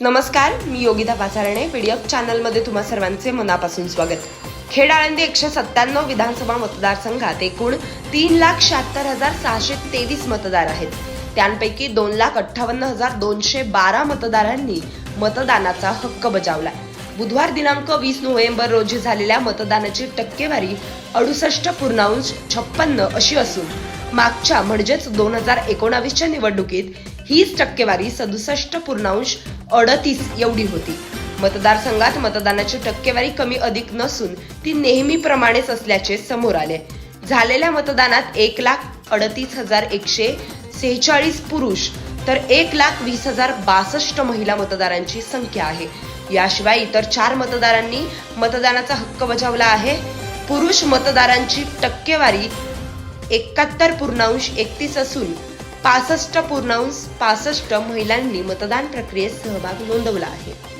नमस्कार मी योगिता पाचारणे पीडीएफ चॅनलमध्ये तुम्हा सर्वांचे मनापासून स्वागत. खेड आळंदी एकशे सत्त्याण्णव विधानसभा मतदारसंघात एकूण तीन लाख शहात्तर हजार सहाशे तेवीस मतदार आहेत. त्यांपैकी दोन लाख अठ्ठावन्न हजार दोनशे बारा मतदारांनी मतदानाचा हक्क बजावला बुधवार दिनांक वीस नोव्हेंबर रोजी झालेल्या मतदानाची टक्केवारी अडुसष्ट पूर्णांश छप्पन्न अशी असून मागच्या म्हणजेच दोन हजार एकोणावीसच्या निवडणुकीत हीच टक्केवारी सदुसष्ट पूर्णांश अडतीस एवढी होती. मतदारसंघात मतदानाची टक्केवारी कमी अधिक नसून ती नेहमीप्रमाणेच असल्याचे समोर आले. झालेल्या मतदानात एक लाख अडतीस हजार एकशे सेहेचाळीस पुरुष तर एक लाख वीस हजार बासष्ट महिला मतदारांची संख्या आहे. याशिवाय इतर चार मतदारांनी मतदानाचा हक्क बजावला आहे. पुरुष मतदारांची टक्केवारी एकाहत्तर पूर्णांश एकतीस असून पासष्ट पूर्णांश पासष्ट महिलांनी मतदान प्रक्रियेत सहभाग नोंदवला आहे.